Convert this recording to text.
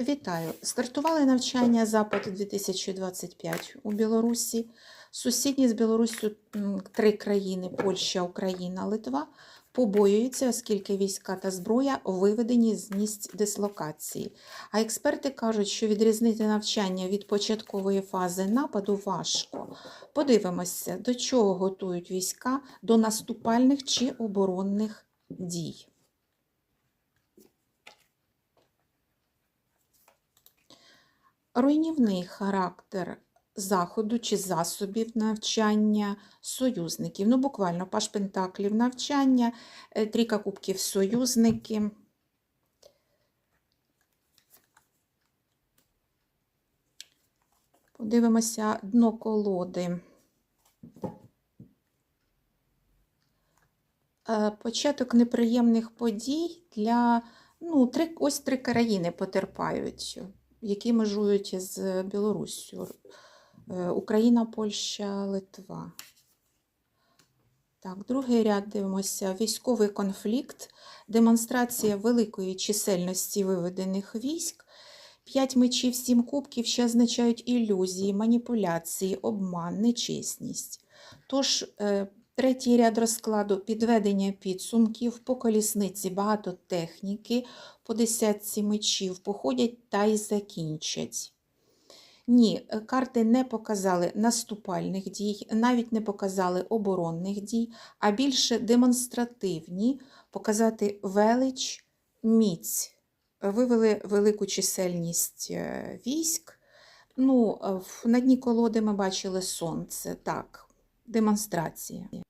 Вітаю! Стартували навчання Запад 2025 у Білорусі. Сусідні з Білоруссю три країни Польща, Україна, Литва побоюються, оскільки війська та зброя виведені з місць дислокації. А експерти кажуть, що відрізнити навчання від початкової фази нападу важко. Подивимося, до чого готують війська до наступальних чи оборонних дій. Руйнівний характер заходу чи засобів навчання союзників. Ну, буквально паш пентаклів навчання, е, трійка кубків союзники. Подивимося дно колоди. Е, Початок неприємних подій для ну, три, ось три країни потерпають які межують з Білоруссю. Е, Україна, Польща, Литва. Так, другий ряд дивимося. Військовий конфлікт, демонстрація великої чисельності виведених військ. П'ять мечів, сім кубків, що означають ілюзії, маніпуляції, обман, нечесність. Тож, е, третій ряд розкладу підведення підсумків, по колісниці багато техніки, по десятці мечів походять та й закінчать. Ні, е, карти не показали наступальних дій, навіть не показали оборонних дій, а більше демонстративні показати велич, міць. Вивели велику чисельність е, військ. Ну, е, на дні колоди ми бачили сонце. Так, демонстрація.